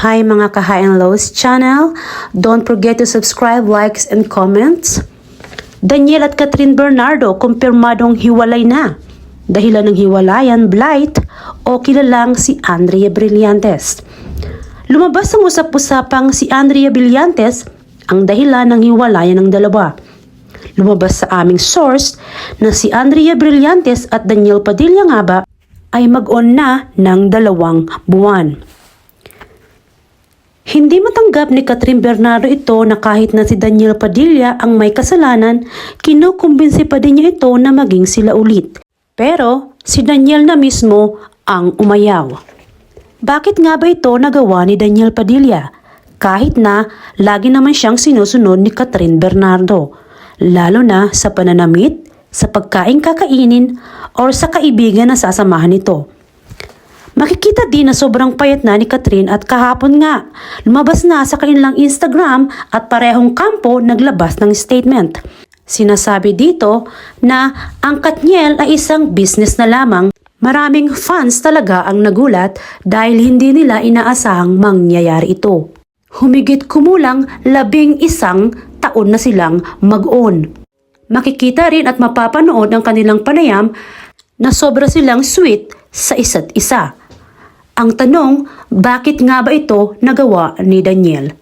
Hi mga Kahay and Lows channel. Don't forget to subscribe, likes, and comments. Daniel at Catherine Bernardo kumpirmadong hiwalay na. Dahilan ng hiwalayan, blight o kilalang si Andrea Brillantes. Lumabas ang usap-usapang si Andrea Brillantes ang dahilan ng hiwalayan ng dalawa. Lumabas sa aming source na si Andrea Brillantes at Daniel Padilla nga ba ay mag-on na ng dalawang buwan. Hindi matanggap ni Catherine Bernardo ito na kahit na si Daniel Padilla ang may kasalanan, kinukumbinsi pa din niya ito na maging sila ulit. Pero si Daniel na mismo ang umayaw. Bakit nga ba ito nagawa ni Daniel Padilla? Kahit na lagi naman siyang sinusunod ni Catherine Bernardo. Lalo na sa pananamit, sa pagkain kakainin, or sa kaibigan na sasamahan nito. Makikita din na sobrang payat na ni Catherine at kahapon nga, lumabas na sa kanilang Instagram at parehong kampo naglabas ng statement. Sinasabi dito na ang Katniel ay isang business na lamang. Maraming fans talaga ang nagulat dahil hindi nila inaasahang mangyayari ito. Humigit kumulang labing isang taon na silang mag-on. Makikita rin at mapapanood ang kanilang panayam na sobra silang sweet sa isa't isa. Ang tanong, bakit nga ba ito nagawa ni Daniel?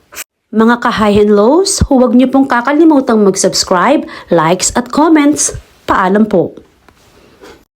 Mga ka-high and lows, huwag niyo pong kakalimutang mag-subscribe, likes at comments. Paalam po.